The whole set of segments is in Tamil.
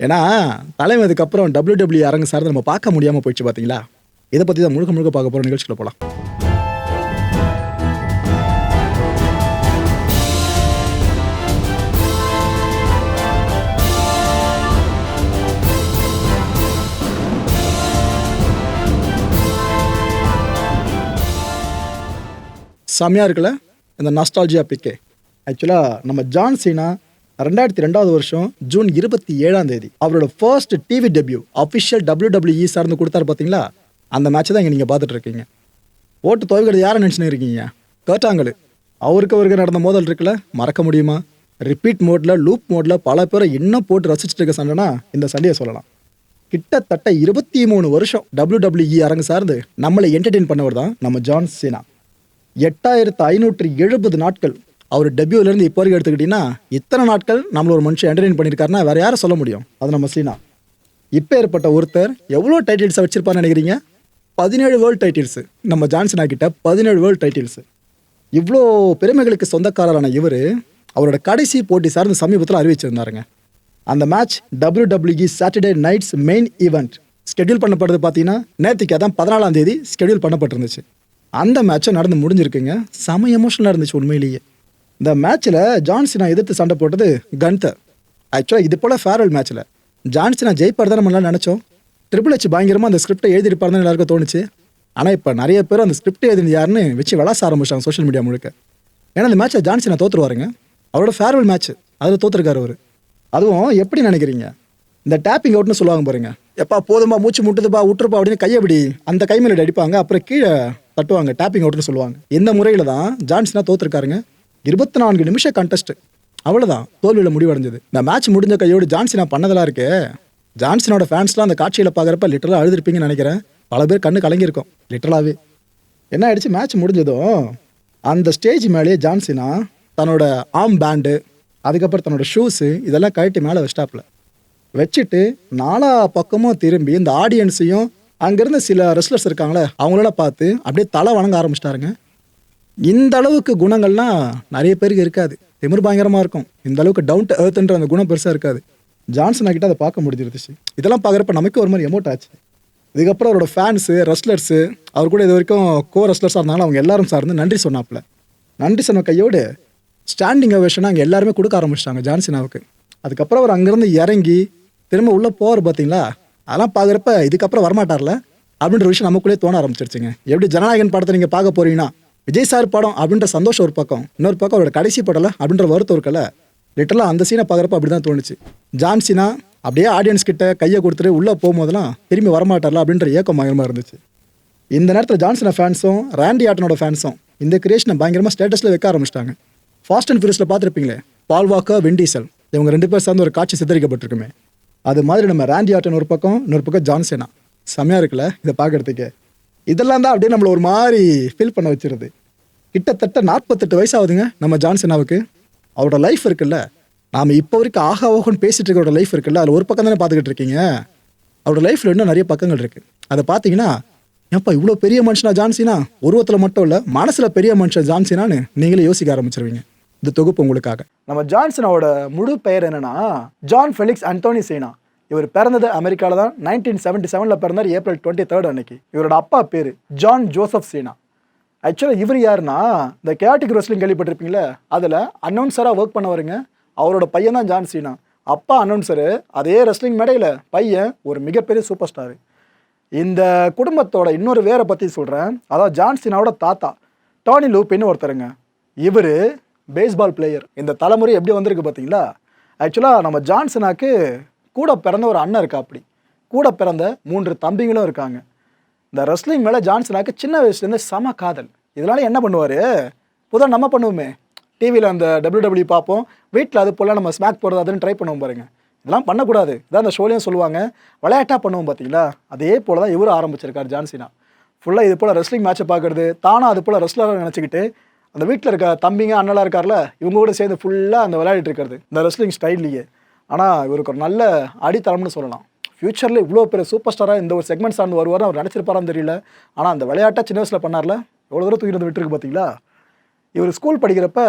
ஏன்னா தலைமை அதுக்கப்புறம் டபிள்யூ டபிள்யூ அரங்கு சார்ந்து நம்ம பார்க்க முடியாமல் போயிடுச்சு பார்த்தீங்களா இதை பற்றி தான் முழுக்க முழுக்க பார்க்க போகிற நிகழ்ச்சியில் போகலாம் செம்மையாக இருக்குல்ல? இந்த நாஸ்டாலஜியா பிக்கே ஆக்சுவலாக நம்ம ஜான் சீனா ரெண்டாயிரத்தி ரெண்டாவது வருஷம் ஜூன் இருபத்தி ஏழாம் தேதி. அவரோட first TV debut official WWE சார்ந்து கொடுத்தாரு பார்த்தீங்களா அந்த மேட்ச் தான் இங்கே நீங்கள் பார்த்துட்டு இருக்கீங்க ஓட்டு துவைக்கிறது யாரை நினச்சின்னு இருக்கீங்க கேட்டாங்களு. அவருக்கு அவருக்கு நடந்த மோதல் இருக்குல்ல? மறக்க முடியுமா? ரிப்பீட் மோட்ல லூப் மோட்ல பல பேரை இன்னும் போட்டு ரசிச்சுட்டு இருக்க சண்டைனா இந்த சண்டையை சொல்லலாம். கிட்டத்தட்ட இருபத்தி மூணு வருஷம் டபிள்யூ டபிள்யூஇ அரங்கு சார்ந்து நம்மளை என்டர்டெயின் பண்ணவர் தான் நம்ம ஜான் சீனா. எட்டாயிரத்து ஐநூற்றி எழுபது நாட்கள் அவர் டெபியூலேருந்து இப்போ வரைக்கும் எடுத்துக்கிட்டிங்கன்னா இத்தனை நாட்கள் நம்மள ஒரு மனுஷன் என்டர்டெயின் பண்ணியிருக்காருன்னா வேறு யாரை சொல்ல முடியும்? அது நம்ம சீனா. இப்போ ஏற்பட்ட ஒருத்தர் எவ்வளோ டைட்டில்ஸை வச்சிருப்பாருன்னு நினைக்கிறீங்க? பதினேழு வேர்ல்டு டைட்டில்ஸு நம்ம ஜான்சனா கிட்ட பதினேழு வேர்ல்டு டைட்டில்ஸு இவ்வளோ பெருமைகளுக்கு சொந்தக்காரரான இவர் அவரோட கடைசி போட்டி சார்ந்து சமீபத்தில் அறிவிச்சிருந்தாருங்க. அந்த match WWE Saturday night's main event schedule பண்ணப்படுறது பார்த்தீங்கன்னா நேற்றுக்கு அதான் பதினாலாம் தேதி ஸ்கெடியூல் பண்ணப்பட்டிருந்துச்சு. அந்த மேட்சும் நடந்து முடிஞ்சிருக்குங்க. செம எமோஷனலாக இருந்துச்சு உண்மையிலேயே. இந்த மேட்ச்சில் ஜான்சினா எதிர்த்து சண்டை போட்டது கன்தர் ஆக்சுவலாக இது போல் ஃபேர்வெல் மேட்ச்சில் ஜான்சினா ஜெயிப்பார் தான் நம்மளாம் நினச்சோம். ட்ரிபிள் ஹெச் பயங்கரமாக அந்த ஸ்கிரிப்டை எழுதிருப்பாருன்னு எல்லாருக்கும் தோணுச்சு. ஆனால் இப்போ நிறைய பேர் அந்த ஸ்கிரிப்ட் எழுதினது யாருன்னு வச்சு விளாச ஆரம்பிச்சாங்க சோஷியல் மீடியா முழுக்க. ஏன்னா இந்த மேட்ச்சை ஜான்சினா தோற்றுருவாருங்க அவரோட ஃபேர்வெல் மேட்ச் அதில் தோற்றுருக்காரு அவர். அதுவும் எப்படி நினைக்கிறீங்க? இந்த டேப்பிங் அவுட்னு சொல்லுவாங்க பாருங்க. எப்பா போதும்பா மூச்சு முட்டுதுப்பா விட்டுருப்பா அப்படின்னு கையை அப்படி அந்த கை மேல அடிப்பாங்க. அப்புறம் கீழே தட்டுவாங்க டேப்பிங் அவுட்னு சொல்லுவாங்க. இந்த முறையில் தான் ஜான்சினா தோற்றுருக்காருங்க இருபத்தி நான்கு நிமிஷம் கண்டஸ்ட் அவ்வளோதான் தோல்வியில் முடிவடைஞ்சது. இந்த மேட்ச் முடிஞ்ச கையோடு நான் பண்ணதெல்லாம் இருக்கே. ஜான்சனோட ஃபேன்ஸ்லாம் அந்த காட்சியில் பார்க்குறப்ப லிட்டரலாக அழுதுருப்பீங்கன்னு நினைக்கிறேன். பல பேர் கண்ணு கலங்கியிருக்கோம். லிட்டரலாகவே என்ன ஆயிடுச்சு? மேட்ச் முடிஞ்சதும் அந்த ஸ்டேஜ் மேலேயே ஜான்சினா தன்னோட ஆம் பேண்டு அதுக்கப்புறம் தன்னோட ஷூஸு இதெல்லாம் கழட்டி மேலே வச்சிட்டாப்புல. வச்சுட்டு நாலா பக்கமும் திரும்பி இந்த ஆடியன்ஸையும் அங்கேருந்து சில ரெஸ்லர்ஸ் இருக்காங்களே அவங்களெல்லாம் பார்த்து அப்படியே தலை வணங்க ஆரம்பிச்சிட்டாருங்க. இந்த அளவுக்கு குணங்கள்லாம் நிறைய பேருக்கு இருக்காது. திமிர் பயங்கரமாக இருக்கும். இந்த அளவுக்கு டவுன் டு எர்த்ன்ற அந்த குணம் பெருசாக இருக்காது. ஜான்சன் கிட்ட அதை பார்க்க முடிஞ்சிருந்துச்சு இதெல்லாம் பார்க்குறப்ப நமக்கு ஒரு மாதிரி எமோட் ஆச்சு. இதுக்கப்புறம் அவரோட ஃபேன்ஸு ரெஸ்லர்ஸு அவர் கூட இது வரைக்கும் கோ ரெஸ்லர்ஸாக இருந்தாலும் அவங்க எல்லாரும் சார்ந்து நன்றி சொன்னாப்புல. நன்றி சொன்ன கையோடு ஸ்டாண்டிங் அவேஷனாக அங்கே எல்லாருமே கொடுக்க ஆரம்பிச்சிட்டாங்க ஜான்சினாவுக்கு. அதுக்கப்புறம் அவர் அங்கேருந்து இறங்கி திரும்ப உள்ளே போகிற பார்த்தீங்களா அதெல்லாம் பார்க்குறப்ப இதுக்கப்புறம் வரமாட்டார்ல? அப்படின்ற விஷயம் நமக்குள்ளே தோண ஆரம்பிச்சிருச்சுங்க. எப்படி ஜனநாயகன் படத்தை நீங்கள் பார்க்க போறீங்கன்னா விஜய் சார் படம் அப்படின்ற சந்தோஷம் ஒரு பக்கம். இன்னொரு பக்கம் அவரோட கடைசி படம்ல அப்படின்ற வருத்தம் இருக்கல. லிட்டரலாக அந்த சீனை பார்க்குறப்ப அப்படி தான் தோணுச்சு ஜான்சினா அப்படியே ஆடியன்ஸ் கிட்ட கையை கொடுத்துட்டு உள்ளே போகும்போதெல்லாம் திரும்பி வரமாட்டார்ல அப்படின்ற ஏக்கம் பயங்கரமாக இருந்துச்சு. இந்த நேரத்தில் ஜான்சினா ஃபேன்ஸும் ரேண்டி ஆட்டனோட ஃபேன்ஸும் இந்த கிரியேஷனை பயங்கரமாக ஸ்டேட்டஸில் வைக்க ஆரம்பிச்சிட்டாங்க. ஃபாஸ்ட் அண்ட் ஃபியூரியஸில் பார்த்துருப்பீங்களே பால் வாக்கர் வெண்டீசல் இவங்க ரெண்டு பேர் சேர்ந்து ஒரு காட்சி சித்தரிக்கப்பட்டிருக்குமே. அது மாதிரி நம்ம ரேண்டி ஆட்டன் ஒரு பக்கம் இன்னொரு பக்கம் ஜான்சேனா செம்மையாக இருக்குல்ல இதை பார்க்குறதுக்கே. இதெல்லாம் தான் அப்படியே நம்மளை ஒரு மாதிரி ஃபீல் பண்ண வச்சிருது. கிட்டத்தட்ட நாற்பத்தெட்டு வயசாகுதுங்க நம்ம ஜான்சனாவுக்கு அவரோட லைஃப் இருக்குல்ல. நாம் இப்போ வரைக்கும் ஆகா ஓகோன்னு பேசிட்டு இருக்கிறோட லைஃப் இருக்குல்ல. அதில் ஒரு பக்கம் தானே பார்த்துக்கிட்டு இருக்கீங்க. அவரோட லைஃப்பில் இன்னும் நிறைய பக்கங்கள் இருக்குது அதை பார்த்தீங்கன்னா ஏன்ப்பா இவ்வளோ பெரிய மனுஷனா ஜான்சினா உருவத்தில் மட்டும் இல்லை மனசில் பெரிய மனுஷன் ஜான்சினான்னு நீங்களே யோசிக்க ஆரம்பிச்சிருவீங்க. இந்த தொகுப்பு உங்களுக்காக. நம்ம ஜான்சனோட முழு பெயர் என்னன்னா ஜான் ஃபெலிக்ஸ் அந்தோனி சீனா. இவர் பிறந்தது அமெரிக்காவில் தான். நைன்டீன் செவன்டி செவனில் பிறந்தார் ஏப்ரல் டுவெண்ட்டி தேர்ட் அன்னைக்கு. இவரோட அப்பா பேர் ஜான் ஜோசப் சீனா. ஆக்சுவலாக இவர் யாருன்னா இந்த கேட்டிக் ரெஸ்லிங் கேள்விப்பட்டிருப்பீங்களே அதில் அனௌன்சராக ஒர்க் பண்ண வருங்க அவரோட பையன் தான் ஜான் சீனா. அப்பா அனௌன்சரு அதே ரெஸ்லிங் மேடையில் பையன் ஒரு மிகப்பெரிய சூப்பர் ஸ்டாரு இந்த குடும்பத்தோட இன்னொரு வேரை பற்றி சொல்கிறேன் அதாவது ஜான் சீனாவோட தாத்தா டானி லூப்பின்னு ஒருத்தருங்க. இவர் பேஸ்பால் பிளேயர் இந்த தலைமுறை எப்படி வந்திருக்கு பார்த்தீங்களா? ஆக்சுவலாக நம்ம ஜான்சனாக்கு கூட பிறந்த ஒரு அண்ணன் இருக்கா அப்படி? கூட பிறந்த மூன்று தம்பிங்களும் இருக்காங்க. இந்த ரெஸ்லிங் மேலே ஜான்சனாக்கு சின்ன வயசுலேருந்து செம காதல். இதனால என்ன பண்ணுவார்? புதன் நம்ம பண்ணுவோமே. டிவியில் அந்த டபிள்யூ டபிள்யூ பார்ப்போம். வீட்டில் அது போல் நம்ம ஸ்மாக் போடுறது அதுன்னு ட்ரை பண்ணுவோம் பாருங்கள் இதெல்லாம் பண்ணக்கூடாது. இதான் அந்த ஷோலையும் சொல்லுவாங்க. விளையாட்டாக பண்ணுவோம் பார்த்தீங்களா? அதே போல் தான் இவரும் ஆரம்பிச்சிருக்கார் ஜான்சினா. ஃபுல்லாக இது போல் ரெஸ்லிங் மேட்சை பார்க்குறது தானாக அது போல் ரெஸ்லராக நினச்சிக்கிட்டு அந்த வீட்டில் இருக்க தம்பிங்க அண்ணலாம் இருக்கார்ல இவங்க கூட சேர்ந்து ஃபுல்லாக அந்த விளையாடிட்டு இருக்கிறது. இந்த ரெஸ்லிங் ஸ்டைல்லையே ஆனால் இவருக்கு ஒரு நல்ல அடித்தளம்னு சொல்லலாம். ஃப்யூச்சரில் இவ்வளோ பெரிய சூப்பர் ஸ்டாராக இந்த ஒரு செக்மெண்ட் சார்ந்து வருவார் அவர் நினச்சிருப்பாரான்னு தெரியல. ஆனால் அந்த விளையாட்டாக சின்ன வயசில் பண்ணார்ல? எவ்வளோ தூரம் தூக்கி வந்து விட்டுருக்கு பார்த்தீங்களா இவர் ஸ்கூல் படிக்கிறப்ப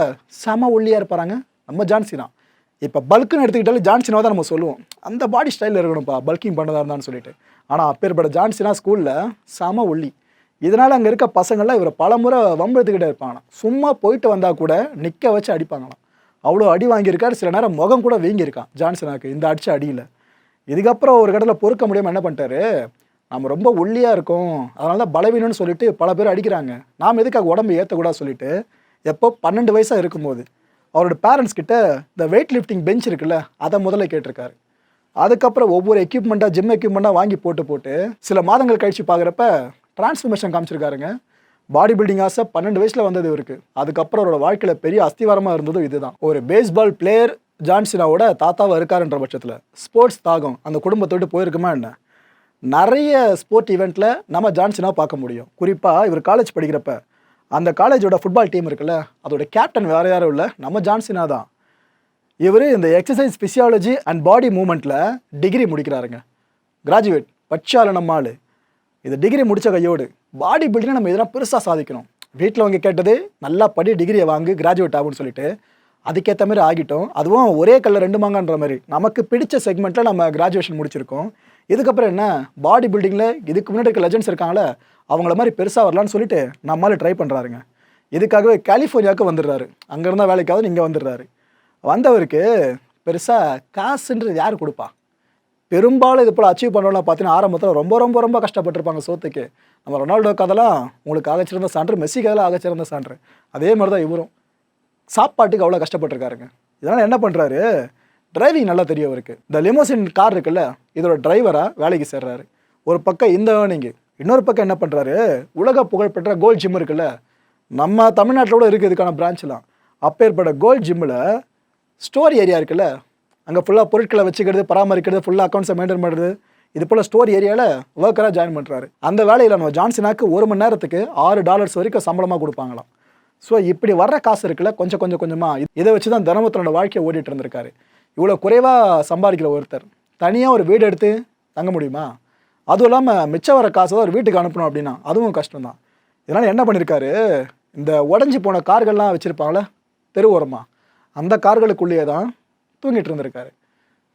செம ஒல்லியாக இருப்பாராங்க. நம்ம ஜான்சினா இப்போ பல்க்குன்னு எடுத்துக்கிட்டாலே ஜான்சினாவை தான் நம்ம சொல்லுவோம். அந்த பாடி ஸ்டைலில் இருக்கணும்ப்பா பல்கிங் பண்ணதா இருந்தான்னு சொல்லிட்டு. ஆனால் அப்பேற்பட்ட ஜான்சினா ஸ்கூலில் செம ஒல்லி. இதனால் அங்கே இருக்க பசங்கள்லாம் இவரை பல முறை வம்பெடுத்துக்கிட்டே இருப்பாங்களாம். சும்மா போயிட்டு வந்தால் கூட நிற்க வச்சு அடிப்பாங்களாம். அவ்வளோ அடி வாங்கியிருக்காரு. சில நேரம் முகம் கூட வீங்கியிருக்கான் ஜான்சனாக்கு. இந்த அடிச்ச அடியில். இதுக்கப்புறம் ஒரு கடலில் பொறுக்க முடியாமல் என்ன பண்ணிட்டாரு? நம்ம ரொம்ப ஒல்லியாக இருக்கோம். அதனால தான் பலவீனம்னு சொல்லிட்டு பல பேர் அடிக்கிறாங்க. நாம் எதுக்காக உடம்பு ஏற்றக்கூடாது சொல்லிட்டு எப்போ பன்னெண்டு வயசாக இருக்கும்போது அவரோட பேரண்ட்ஸ் கிட்ட இந்த வெயிட் லிஃப்டிங் பெஞ்ச் இருக்குல்ல அதை முதல்ல கேட்டிருக்காரு. அதுக்கப்புறம் ஒவ்வொரு எக்யூப்மெண்ட்டாக ஜிம் எக்யூப்மெண்ட்டாக வாங்கி போட்டு போட்டு சில மாதங்கள் கழிச்சு பார்க்குறப்ப டிரான்ஸ்ஃபர்மேஷன் காமிச்சிருக்காருங்க. பாடி பில்டிங் ஆசை பன்னெண்டு வயசில் வந்தது இவருக்கு. அதுக்கப்புறம் அவரோட வாழ்க்கையில் பெரிய அஸ்திவாரமாக இருந்ததும் இதுதான். ஒரு பேஸ்பால் பிளேயர் ஜான்சினாவோட தாத்தாவாக இருக்காருன்ற பட்சத்தில் ஸ்போர்ட்ஸ் தாகம் அந்த குடும்பத்தை விட்டு போயிருக்குமா என்ன? நிறைய ஸ்போர்ட் ஈவெண்ட்டில் நம்ம ஜான்சினா பார்க்க முடியும். குறிப்பாக இவர் காலேஜ் படிக்கிறப்ப அந்த காலேஜோட ஃபுட்பால் டீம் இருக்குல்ல அதோட கேப்டன் வேறு யாரும் இல்லை நம்ம ஜான்சினா தான். இவர் இந்த எக்ஸசைஸ் ஃபிசியாலஜி அண்ட் பாடி மூமெண்ட்டில் டிகிரி முடிக்கிறாருங்க. கிராஜுவேட் பச்சால நம்ம ஆளு. இது டிகிரி முடித்த கையோடு பாடி பில்டிங் நம்ம எதனா பெருசாக சாதிக்கணும். வீட்டில் அவங்க கேட்டது நல்லா படி டிகிரியை வாங்கு கிராஜுவேட் ஆகும்னு சொல்லிட்டு. அதுக்கேற்ற மாதிரி ஆகிட்டோம். அதுவும் ஒரே கல்ல ரெண்டு மாங்கன்ற மாதிரி. நமக்கு பிடிச்ச செக்மெண்ட்டில் நம்ம கிராஜுவேஷன் முடிச்சிருக்கோம். இதுக்கப்புறம் என்ன? பாடி பில்டிங்கில் இதுக்கு முன்னாடி இருக்க லெஜண்ட்ஸ் இருக்காங்களே அவங்கள மாதிரி பெருசாக வரலான்னு சொல்லிட்டு நம்மளால் ட்ரை பண்ணுறாருங்க இதுக்காகவே கலிஃபோர்னியாவுக்கு வந்துடுறாரு. அங்கேருந்தால் வேலைக்காவது இங்கே வந்துடுறாரு. வந்தவருக்கு பெருசாக காசுன்றது யார் கொடுப்பா? பெரும்பாலும் இது போல் அச்சீவ் பண்ணணும்னா பார்த்தீங்கன்னா ஆரம்பத்தில் ரொம்ப ரொம்ப ரொம்ப கஷ்டப்பட்டிருப்பாங்க சோத்துக்கு. நம்ம ரொனால்டோ கதெல்லாம் உங்களுக்கு ஆகச்சிறந்த சான்று மெஸ்ஸி கதெல்லாம் ஆகச்சிறந்த சான்று. அதே மாதிரி தான் இவரும். சாப்பாட்டுக்கு அவ்வளோ கஷ்டப்பட்டிருக்காருங்க. இதனால் என்ன பண்ணுறாரு டிரைவிங் நல்லா தெரியும் அவருக்கு. இந்த லிமோசின் கார் இருக்குல்ல இதோட டிரைவராக வேலைக்கு சேர்றாரு. ஒரு பக்கம் இந்த ஏர்னிங்கு இன்னொரு பக்கம் என்ன பண்ணுறாரு உலக புகழ்பெற்ற கோல்ட் ஜிம் இருக்குல்ல நம்ம தமிழ்நாட்டில் கூட இருக்குது இதுக்கான பிரான்ச்லாம் அப்பேற்பட்ட கோல்ட் ஜிம்மில் ஸ்டோர் ஏரியா இருக்குல்ல அங்கே ஃபுல்லாக பொருட்களை வச்சுக்கிறது பராமரிக்கிறது ஃபுல்லாக அக்கௌண்ட்ஸை மெயின்டைன் பண்ணுறது இது போல் ஸ்டோர் ஏரியாவில் ஒர்க்கராக ஜாயின் பண்ணுறாரு அந்த வேலையில் நம்ம ஜான்சனாக்கு ஒரு மணி நேரத்துக்கு ஆறு டாலர்ஸ் வரைக்கும் சம்பளமாக கொடுப்பாங்களாம். ஸோ இப்படி வர்ற காசு இருக்குல்ல கொஞ்சம் கொஞ்சம் கொஞ்சமாக இதை வச்சு தான் தினமும் தன்னோட வாழ்க்கையை ஓடிட்டு இருந்திருக்காரு. இவ்வளோ குறைவாக சம்பாதிக்கிற ஒருத்தர். தனியாக ஒரு வீடு எடுத்து தங்க முடியுமா? அதுவும் இல்லாமல் மிச்சம் வர காசை தான் ஒரு வீட்டுக்கு அனுப்பணும் அப்படின்னா அதுவும் கஷ்டம் தான் இதனால் என்ன பண்ணியிருக்காரு இந்த உடஞ்சி போன கார்கள்லாம் வச்சுருப்பாங்களே தெரு ஓரமாக அந்த கார்களுக்குள்ளேயே தான் தூங்கிட்டு இருந்திருக்காரு.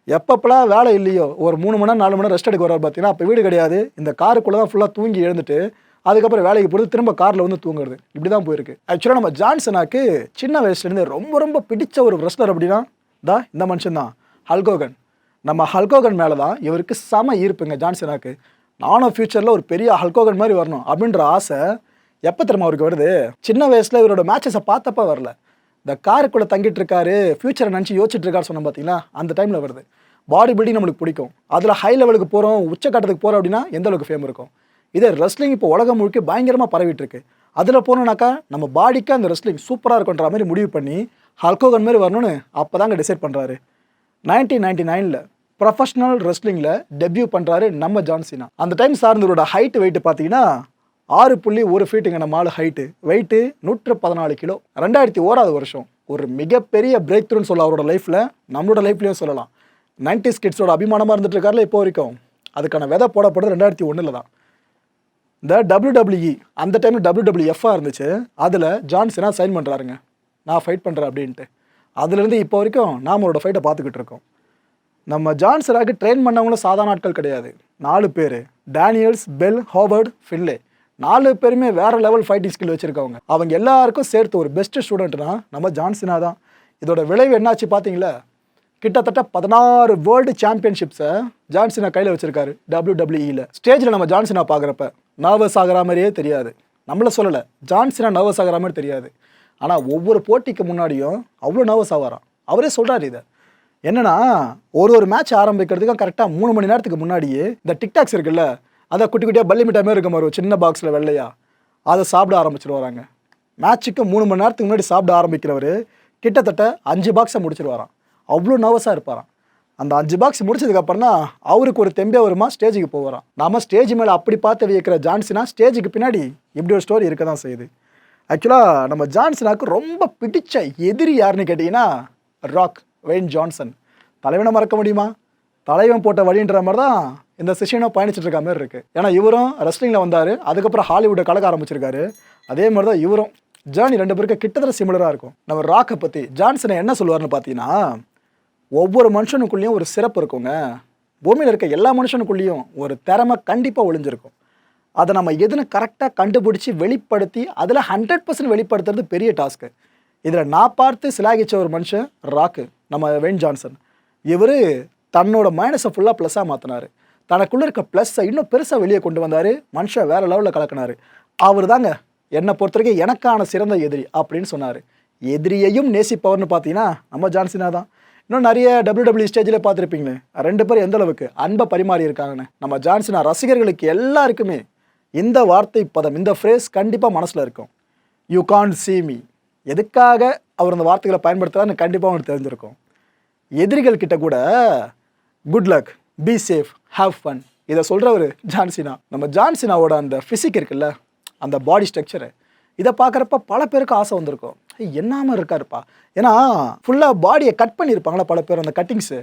எப்பப்பெல்லாம் வேலை இல்லையோ ஒரு மூணு மணி நேரம் நாலு மணி நேரம் ரெஸ்ட் எடுக்க வர்றாரு பார்த்தீங்கன்னா அப்போ வீடு கிடையாது. இந்த காருக்குள்ளே தான் ஃபுல்லாக தூங்கி எழுந்துட்டு அதுக்கப்புறம் வேலைக்கு போகிறது திரும்ப காரில் வந்து தூங்குறது. இப்படி தான் போயிருக்கு ஆக்சுவலாக நம்ம ஜான்சனாக்கு சின்ன வயசுலேருந்து ரொம்ப ரொம்ப பிடிச்ச ஒரு ரெஸ்லர் அப்படின்னா தா இந்த மனுஷன் தான் ஹல்கோகன் நம்ம ஹல்கோகன் மேலே தான் இவருக்கு செம ஈர்ப்புங்க ஜான்சனாக்கு நானும் ஃப்யூச்சரில் ஒரு பெரிய ஹல்கோகன் மாதிரி வரணும் அப்படின்ற ஆசை எப்போ திரும்ப அவருக்கு வருது? சின்ன வயசில் இவரோட மேட்சஸை பார்த்தப்ப வரல. இந்த காருக்குள்ளே தங்கிட்டு இருக்காரு ஃப்யூச்சரை நினச்சி யோசிச்சுட்டு இருக்காரு சொன்னோம் பார்த்தீங்களா அந்த டைமில் வருது. பாடி பில்டிங் நம்மளுக்கு பிடிக்கும். அதில் ஹை லெவலுக்கு போகிறோம் உச்சக்கட்டத்துக்கு போகிறோம் அப்படின்னா எந்த அளவுக்கு ஃபேம் இருக்கும்? இதே ரெஸ்லிங் இப்போ உலகம் முழுக்க பயங்கரமாக பரவிட்டு இருக்கு அதில் போனோம்னாக்கா நம்ம பாடிக்கு அந்த ரெஸ்லிங் சூப்பராக இருக்குன்ற மாதிரி முடிவு பண்ணி ஹல்கோகன் மாதிரி வரணும்னு அப்போ தாங்க டிசைட் பண்ணுறாரு நைன்டீன் நைன்டி நைனில் ப்ரொஃபஷனல் ரெஸ்லிங்கில் டெபியூ பண்ணுறாரு நம்ம ஜான்சினா அந்த டைம் சார்ந்தவரோட ஹைட் வெயிட் பார்த்தீங்கன்னா ஆறு புள்ளி ஒரு ஃபீட்டுங்க நம்ம ஆள் ஹைட்டு வெயிட்டு நூற்று பதினாலு கிலோ. ரெண்டாயிரத்தி ஓராது வருஷம். ஒரு மிகப்பெரிய பிரேக் த்ரூன்னு சொல்ல அவரோட லைஃப்பில் நம்மளோட லைஃப்லேயும் சொல்லலாம். நைன்டி கிட்ஸோட அபிமானமாக இருந்துட்டு இருக்காருல இப்போ வரைக்கும். அதுக்கான விதை போடப்படுறது ரெண்டாயிரத்தி ஒன்றில் தான். இந்த டபிள்யூடபிள்யூஇ அந்த டைமில் டபிள்யூடபிள்யூஎஃப்ஆ இருந்துச்சு. அதில் ஜான்சனா சைன் பண்ணுறாருங்க நான் ஃபைட் பண்ணுறேன் அப்படின்ட்டு. அதுலேருந்து இப்போ வரைக்கும் நாம் அவரோட ஃபைட்டை பார்த்துக்கிட்டு இருக்கோம். நம்ம ஜான்சனாக்கு ட்ரெயின் பண்ணவங்களும் சாதாரண ஆட்கள் கிடையாது. நாலு பேர். டேனியல்ஸ் பெல் ஹோவர்ட் ஃபின்லே நாலு பேருமே வேற லெவல் ஃபைட்டிங் ஸ்கில் வச்சுருக்கவங்க. அவங்க எல்லாருக்கும் சேர்த்து ஒரு பெஸ்ட் ஸ்டூடெண்ட்னா நம்ம ஜான்சினா தான். இதோட விளைவு என்னாச்சு பார்த்தீங்களா கிட்டத்தட்ட பதினாறு வேர்ல்டு சாம்பியன்ஷிப்ஸை ஜான்சினா கையில் வச்சிருக்காரு டபிள்யூ ஸ்டேஜில் நம்ம ஜான்சினா பார்க்குறப்ப நர்வஸ் ஆகிற மாதிரியே தெரியாது. நம்மள சொல்லலை ஜான்சினா நர்வஸ் ஆகிற மாதிரி தெரியாது. ஆனால் ஒவ்வொரு போட்டிக்கு முன்னாடியும் அவ்வளோ நர்வஸ் ஆகாராம் அவரே சொல்கிறாரு இதை. என்னென்னா ஒரு ஒரு மேட்ச் ஆரம்பிக்கிறதுக்கு கரெக்டாக மூணு மணி நேரத்துக்கு முன்னாடியே இந்த டிக்டாக்ஸ் இருக்குல்ல அதை குட்டி குட்டியாக பள்ளி மிட்டாய் இருக்க மாதிரி ஒரு சின்ன பாக்ஸில் வெள்ளையா. அதை சாப்பிட ஆரம்பிச்சிட்டு வராங்க மேட்ச்சுக்கு மூணு மணி நேரத்துக்கு முன்னாடி சாப்பிட ஆரம்பிக்கிறவர் கிட்டத்தட்ட அஞ்சு பாக்ஸை முடிச்சிட்டு வரான் அவ்வளோ நர்வஸாக இருப்பாராம். அந்த அஞ்சு பாக்ஸ் முடிச்சதுக்கப்புறம் தான் அவருக்கு ஒரு தெம்பே வருமா ஸ்டேஜுக்கு போகிறான் நாம ஸ்டேஜ் மேலே அப்படி பார்த்து வியக்கிற ஜான்சினா ஸ்டேஜுக்கு பின்னாடி இப்படி ஒரு ஸ்டோரி இருக்க தான் செய்யுது ஆக்சுவலாக நம்ம ஜான்சனாக்கு ரொம்ப பிடிச்ச எதிரி யாருன்னு கேட்டிங்கன்னா ராக் வெயின் ஜான்சன் தலைவனை மறக்க முடியுமா? தலைவன் போட்ட வழின்ற மாதிரி தான் இந்த செஷனும் பயணிச்சுட்டு இருக்க மாதிரி இருக்குது ஏன்னா இவரும் ரெஸ்லிங்கில் வந்தார். அதுக்கப்புறம் ஹாலிவுட்டை கலக்க ஆரம்பிச்சிருக்காரு. அதே மாதிரி தான் இவரும் ஜேர்னி ரெண்டு பேருக்கு கிட்டத்தட்ட சிமிலராக இருக்கும். நம்ம ராக்கை பற்றி ஜான்சனை என்ன சொல்லுவார்னு பார்த்தீங்கன்னா ஒவ்வொரு மனுஷனுக்குள்ளேயும் ஒரு சிறப்பு இருக்குங்க. பூமியில் இருக்க எல்லா மனுஷனுக்குள்ளேயும் ஒரு திறமை கண்டிப்பாக ஒளிஞ்சிருக்கும். அதை நம்ம எதுன்னு கரெக்டாக கண்டுபிடிச்சி வெளிப்படுத்தி அதில் ஹண்ட்ரட் பர்சன்ட் வெளிப்படுத்துறது பெரிய டாஸ்க்கு இதில் நான் பார்த்து சிலாகிச்ச ஒரு மனுஷன் ராக்கு நம்ம வென் ஜான்சன் இவர் தன்னோட மைனஸை ஃபுல்லாக ப்ளஸ்ஸாக மாற்றினார் தனக்குள்ளே இருக்க ப்ளஸ்ஸை இன்னும் பெருசாக வெளியே கொண்டு வந்தார். மனுஷன் வேறு லெவலில் கலக்கினார். அவர் தாங்க என்னை பொறுத்த வரைக்கும் எனக்கான சிறந்த எதிரி அப்படின்னு சொன்னார். எதிரியையும் நேசிப்பவர்னு பார்த்தீங்கன்னா நம்ம ஜான்சினா தான். இன்னும் நிறைய டபிள்யூ ஸ்டேஜில் பார்த்துருப்பீங்களே. ரெண்டு பேரும் எந்த அளவுக்கு அன்பை பரிமாறி இருக்காங்கன்னு. நம்ம ஜான்சினா ரசிகர்களுக்கு எல்லாருக்குமே இந்த வார்த்தை பதம் இந்த ஃப்ரேஸ் கண்டிப்பாக மனசில் இருக்கும். யூ கான் சீ மீ எதுக்காக அவர் அந்த வார்த்தைகளை பயன்படுத்துகிறான்னு கண்டிப்பாக அவனுக்கு தெரிஞ்சிருக்கும். எதிரிகள் கிட்ட கூட good luck be safe have fun இதை சொல்கிறவர் ஜான்சினா நம்ம ஜான்சினாவோட அந்த ஃபிசிக் இருக்குல்ல அந்த பாடி ஸ்ட்ரக்சரு இதை பார்க்குறப்ப பல பேருக்கு ஆசை வந்திருக்கும். என்னாமல் இருக்காருப்பா? ஏன்னா ஃபுல்லாக பாடியை கட் பண்ணியிருப்பாங்களா பல பேர் அந்த கட்டிங்ஸு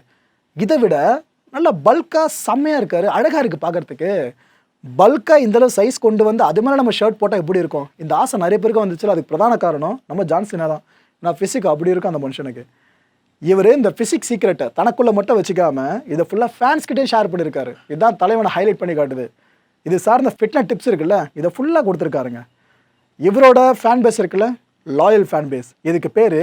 இதை விட நல்லா பல்காக செம்மையாக இருக்காரு. அழகாக இருக்குது பார்க்கறதுக்கு. பல்காக இந்தளவு சைஸ் கொண்டு வந்து அது மேலே நம்ம ஷர்ட் போட்டால் எப்படி இருக்கும்? இந்த ஆசை நிறைய பேருக்கு வந்துச்சுல அதுக்கு பிரதான காரணம் நம்ம ஜான்சினா தான். நான் ஃபிசிக் அப்படி இருக்கும் அந்த மனுஷனுக்கு. இவர் இந்த ஃபிசிக்ஸ் சீக்ரெட்டை தனக்குள்ளே மட்டும் வச்சுக்காம இதை ஃபுல்லாக ஃபேன்ஸ்கிட்டே ஷேர் பண்ணியிருக்காரு இதுதான் தலைவனை ஹைலைட் பண்ணி காட்டுது. இது சார்ந்த ஃபிட்னஸ் டிப்ஸ் இருக்குல்ல இதை ஃபுல்லாக கொடுத்துருக்காருங்க. இவரோட ஃபேன் பேஸ் இருக்குல்ல லாயல் ஃபேன் பேஸ் இதுக்கு பேர்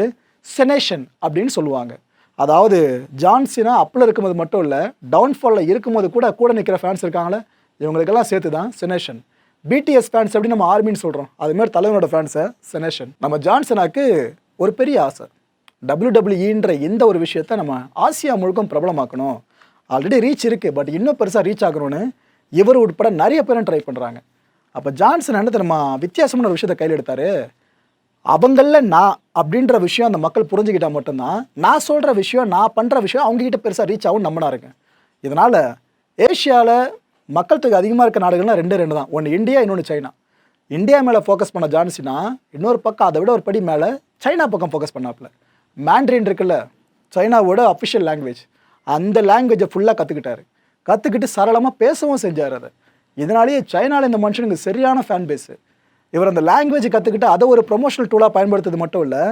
செனேஷன் அப்படின்னு சொல்லுவாங்க. அதாவது ஜான்சினா அப்பில் இருக்கும்போது மட்டும் இல்லை டவுன்ஃபாலில் இருக்கும்போது கூட கூட நிற்கிற ஃபேன்ஸ் இருக்காங்களே இவங்களுக்கெல்லாம் சேர்த்து தான் செனேஷன் பிடிஎஸ் ஃபேன்ஸ் அப்படின்னு நம்ம ஆர்மின்னு சொல்கிறோம் அதுமாதிரி தலைவனோட ஃபேன்ஸை செனேஷன் நம்ம ஜான்சனாக்கு ஒரு பெரிய ஆசை. டபிள்யூடபிள்யூன்ற இந்த ஒரு விஷயத்த நம்ம ஆசியா முழுக்கும் பிரபலமாக்கணும். ஆல்ரெடி ரீச் இருக்குது பட் இன்னும் பெருசாக ரீச் ஆகணும்னு இவர் உட்பட நிறைய பேரும் ட்ரை பண்ணுறாங்க அப்போ ஜான்சன் என்ன தெரியுமா வித்தியாசமான ஒரு விஷயத்தை கையில் எடுத்தார்? அவங்களில் நான் அப்படின்ற விஷயம் அந்த மக்கள் புரிஞ்சுக்கிட்டால் மட்டும்தான் நான் சொல்கிற விஷயம் நான் பண்ணுற விஷயம் அவங்ககிட்ட பெருசாக ரீச் ஆகும் நம்பினா இருக்கேன் இதனால் ஏஷியாவில் மக்கள் தொகை அதிகமாக இருக்க நாடுகள்னால் ரெண்டு ரெண்டு தான். ஒன்று இந்தியா இன்னொன்று சைனா. இந்தியா மேலே ஃபோக்கஸ் பண்ண ஜான்சினா இன்னொரு பக்கம் அதை விட ஒரு படி மேலே சைனா பக்கம் ஃபோக்கஸ் பண்ணாப்புல. மேண்ட்ரின் இருக்குல்ல சைனாவோட அஃபிஷியல் லாங்குவேஜ் அந்த லாங்குவேஜை ஃபுல்லாக கற்றுக்கிட்டாரு கற்றுக்கிட்டு சரளமாக பேசவும் செஞ்சார் அதை. இதனாலேயே சைனாவில் இந்த மனுஷனுக்கு சரியான ஃபேன் பேஸு இவர் அந்த லாங்குவேஜ் கற்றுக்கிட்டு அதை ஒரு ப்ரொமோஷனல் டூலாக பயன்படுத்துறது மட்டும் இல்லை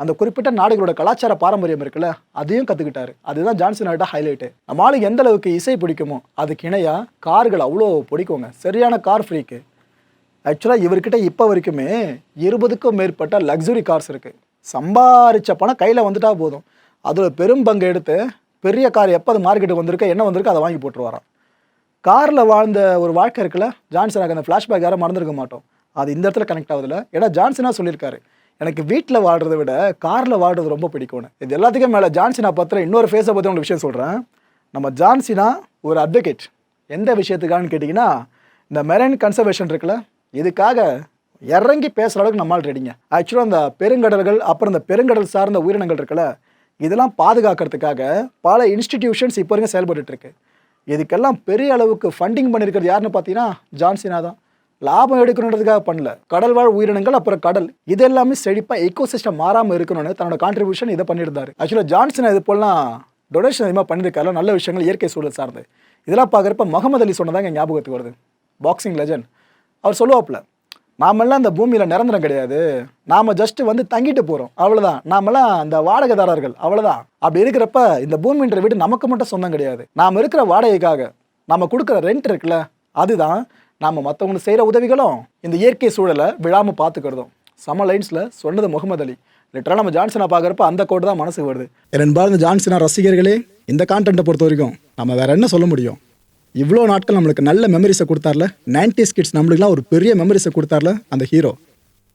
அந்த குறிப்பிட்ட நாடுகளோட கலாச்சார பாரம்பரியம் இருக்குல்ல அதையும் கற்றுக்கிட்டாரு அதுதான் ஜான்சன் ஆகிட்ட ஹைலைட்டு நம்ம எந்த அளவுக்கு இசை பிடிக்குமோ அதுக்கு இணையாக கார்கள் அவ்வளோ பிடிக்குங்க. சரியான கார் ஃப்ரீக்கு ஆக்சுவலாக இவர்கிட்ட இப்போ வரைக்குமே இருபதுக்கும் மேற்பட்ட லக்ஸுரி கார்ஸ் இருக்குது சம்பாரித்த பணம் கையில் வந்துட்டா போதும். அதில் பெரும் பங்கு எடுத்து பெரிய கார் எப்போ அது மார்க்கெட்டுக்கு வந்திருக்கோ என்ன வந்திருக்கோ அதை வாங்கி போட்டுருவாராம். காரில் வாழ்ந்த ஒரு வாழ்க்கை இருக்குல்ல ஜான்சனாக அந்த ஃப்ளாஷ்பேக் யாரும் மறந்துருக்க மாட்டோம். அது இந்த இடத்துல கனெக்ட் ஆகுதுல ஏன்னா ஜான்சனாக சொல்லியிருக்காரு எனக்கு வீட்டில் வாழ்கிறத விட காரில் வாழ்றது ரொம்ப பிடிக்கும்னு. இது எல்லாத்துக்கும் மேலே ஜான்சினா பத்திர இன்னொரு ஃபேஸை பற்றி உங்களுக்கு விஷயம் சொல்கிறேன் நம்ம ஜான்சினா ஒரு அட்வொகேட் எந்த விஷயத்துக்கான்னு கேட்டிங்கன்னா இந்த மெரைன் கன்சர்வேஷன் இருக்குல்ல இதுக்காக இறங்கி பேசுகிற அளவுக்கு நம்மால் ரெடிங்க ஆக்சுவலாக அந்த பெருங்கடல்கள் அப்புறம் இந்த பெருங்கடல் சார்ந்த உயிரினங்கள் இருக்குல்ல இதெல்லாம் பாதுகாக்கிறதுக்காக பல இன்ஸ்டிடியூஷன்ஸ் இப்போ வரைக்கும் செயல்பட்டுட்டு இருக்கு இதுக்கெல்லாம் பெரிய அளவுக்கு ஃபண்டிங் பண்ணியிருக்கிறது யாருன்னு பார்த்தீங்கன்னா ஜான்சினா தான். லாபம் எடுக்கணுன்றதுக்காக பண்ணல. கடல் வாழ் உயிரினங்கள் அப்புறம் கடல். இது எல்லாமே செழிப்பாக எக்கோ சிஸ்டம் மாறாமல் இருக்கணும்னு தன்னோட கான்ட்ரிபியூஷன் இதை பண்ணியிருந்தாரு. ஆக்சுவலாக ஜான்சன் இது போலாம் டொனேஷன் அதிகமாக பண்ணியிருக்காரு நல்ல விஷயங்கள் இயற்கை சூழல் சார்ந்து. இதெல்லாம் பார்க்குறப்ப முகமது அலி சொன்னதாங்க ஞாபகத்துக்கு வருது. பாக்ஸிங் லெஜண்ட் அவர் சொல்லுவாப்புல நாமெல்லாம் அந்த பூமியில் நிரந்தரம் கிடையாது. நாம் ஜஸ்ட்டு வந்து தங்கிட்டு போகிறோம் அவ்வளோதான் நாமெல்லாம் அந்த வாடகைதாரர்கள். அவ்வளோதான் அப்படி இருக்கிறப்ப இந்த பூமின்ற வீடு நமக்கு மட்டும் சொந்தம் கிடையாது. நாம் இருக்கிற வாடகைக்காக நம்ம கொடுக்குற ரெண்ட் இருக்குல்ல அதுதான் நாம் மற்றவங்களுக்கு செய்கிற உதவிகளும் இந்த இயற்கை சூழலை விழாமல் பார்த்துக்கிறதும். சம லைன்ஸில் சொன்னது முகமது அலி. லிட்டராக நம்ம ஜான்சனை பார்க்குறப்ப அந்த கோடு தான் மனசுக்கு வருது. என்பார் ஜான்சனா ரசிகர்களே இந்த கான்டென்ட்டை பொறுத்த வரைக்கும் நம்ம வேற என்ன சொல்ல முடியும்? இவ்வளோ நாட்கள் நம்மளுக்கு நல்ல மெமரிஸை கொடுத்தார்ல? 90s கிட்ஸ் நம்மளுக்குலாம் ஒரு பெரிய மெமரிஸை கொடுத்தார்ல அந்த ஹீரோ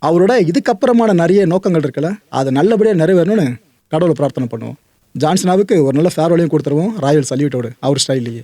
அவரோட இதுக்கப்புறமான நிறைய நோக்கங்கள் இருக்குல்ல அதை நல்லபடியாக நிறைவேறணும்னு கடவுளை பிரார்த்தனை பண்ணுவோம். ஜான்சனாவுக்கு ஒரு நல்ல ஃபேர்வலையும் கொடுத்துருவோம். ராயல் சல்யூட்டோடு அவர் ஸ்டைல்லையே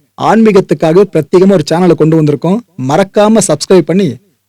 ஆன்மீகத்துக்காக பிரத்யேகமா ஒரு சேனலை கொண்டு வந்திருக்கோம். மறக்காம சப்ஸ்கிரைப் பண்ணி